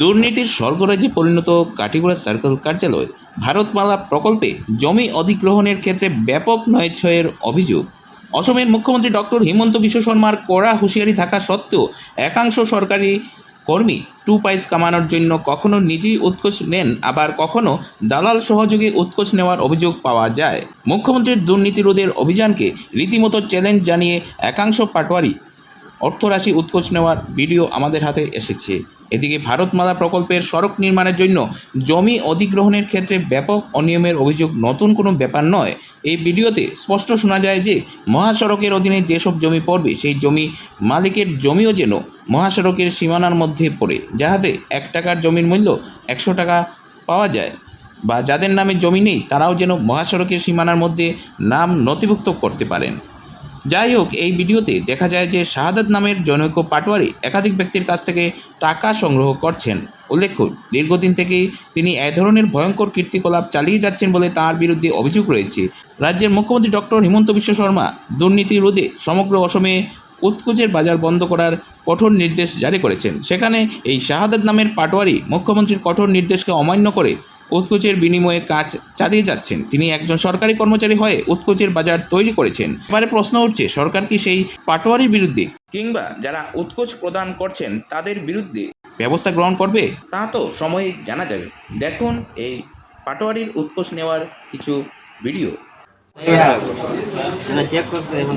দুর্নীতির স্বর্গরাজ্যে পরিণত কাটিগড়া সার্কেল কার্যালয়, ভারতমালা প্রকল্পে জমি অধিগ্রহণের ক্ষেত্রে ব্যাপক নয় নয়ছয়ের অভিযোগ। অসমের মুখ্যমন্ত্রী ডক্টর হিমন্ত বিশ্ব শর্মার কড়া হুঁশিয়ারি থাকা সত্ত্বেও একাংশ সরকারি কর্মী টু পাইস কামানোর জন্য কখনো নিজেই উৎকোচ নেন, আবার কখনো দালাল সহযোগে উৎকোচ নেওয়ার অভিযোগ পাওয়া যায়। মুখ্যমন্ত্রীর দুর্নীতি রোধের অভিযানকে রীতিমতো চ্যালেঞ্জ জানিয়ে একাংশ পাটোয়ারি অর্থরাশি উৎকোচ নেওয়ার ভিডিও আমাদের হাতে এসেছে। এদিকে ভারতমালা প্রকল্পের সড়ক নির্মাণের জন্য জমি অধিগ্রহণের ক্ষেত্রে ব্যাপক অনিয়মের অভিযোগ নতুন কোনো ব্যাপার নয়। এই ভিডিওতে স্পষ্ট শোনা যায় যে, মহাসড়কের অধীনে যেসব জমি পড়বে, সেই জমি মালিকের জমিও যেন মহাসড়কের সীমানার মধ্যে পড়ে, যাহাতে এক টাকার জমির মূল্য একশো টাকা পাওয়া যায়। বা যাদের নামে জমি নেই, তারাও যেন মহাসড়কের সীমানার মধ্যে নাম নথিভুক্ত করতে পারেন। যাই হোক, এই ভিডিওতে দেখা যায় যে শাহাদাত নামের জনৈক পাটোয়ারি একাধিক ব্যক্তির কাছ থেকে টাকা সংগ্রহ করছেন। উল্লেখ্য, দীর্ঘদিন থেকেই তিনি এ ধরনের ভয়ঙ্কর কীর্তিকলাপ চালিয়ে যাচ্ছেন বলে তার বিরুদ্ধে অভিযোগ রয়েছে। রাজ্যের মুখ্যমন্ত্রী ডক্টর হিমন্ত বিশ্ব শর্মা দুর্নীতি রোধে সমগ্র অসমে উৎকুচের বাজার বন্ধ করার কঠোর নির্দেশ জারি করেছেন। সেখানে এই শাহাদাত নামের পাটোয়ারি মুখ্যমন্ত্রীর কঠোর নির্দেশকে অমান্য করে উৎকোচের বিনিময়ে কাজ চালিয়ে যাচ্ছেন। তিনি একজন সরকারি কর্মচারী হয়ে উৎকোচের বাজার তৈরি করেছেন। এবারে প্রশ্ন উঠছে সরকার কি সেই পাটোয়ারির বিরুদ্ধে? কিংবা যারা উৎকোচ প্রদান করছেন তাদের বিরুদ্ধে ব্যবস্থা গ্রহণ করবে? তা তো সময়ে জানা যাবে। দেখুন এই পাটোয়ারির উৎকোচ নেওয়ার কিছু ভিডিও। চেক করছে এখন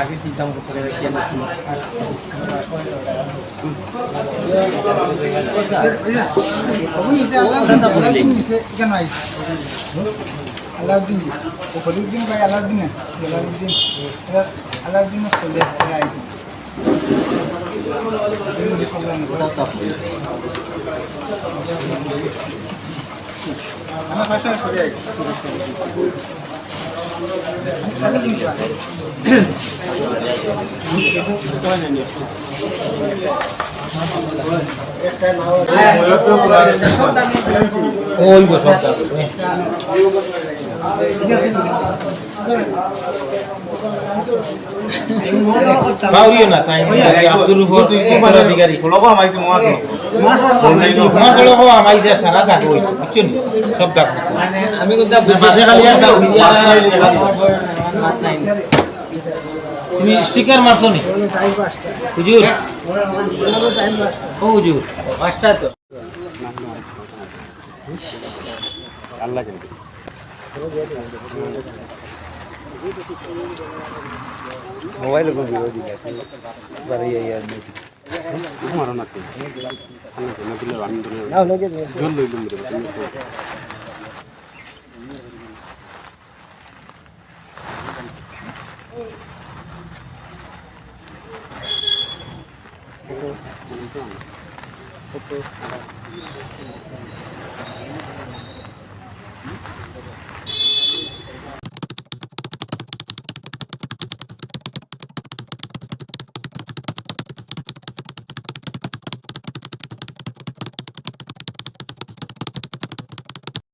আগে দিতাম আলাউদ্দিন ফরিউদ্দিন ভাই আলাউদ্দিন আলাউদ্দিন আলাউদ্দিন আমার ভাষা 嗯好的五个的 বাউরিও না তাই আব্দুল itu mau tuh. মাছগুলো হওয়া মাইছে সারা কাটে হইতো বুঝছেন সব কাট আমি খালি তুমি স্টিকার মারছো নি হুজুর ও হুজুর পাঁচটা তো মোবাইল को भी होगी पर ये यार हमारा ना ना दिले वान दिले ना लगे जोन ले लूंगे OK，OK，、OK, OK, 好。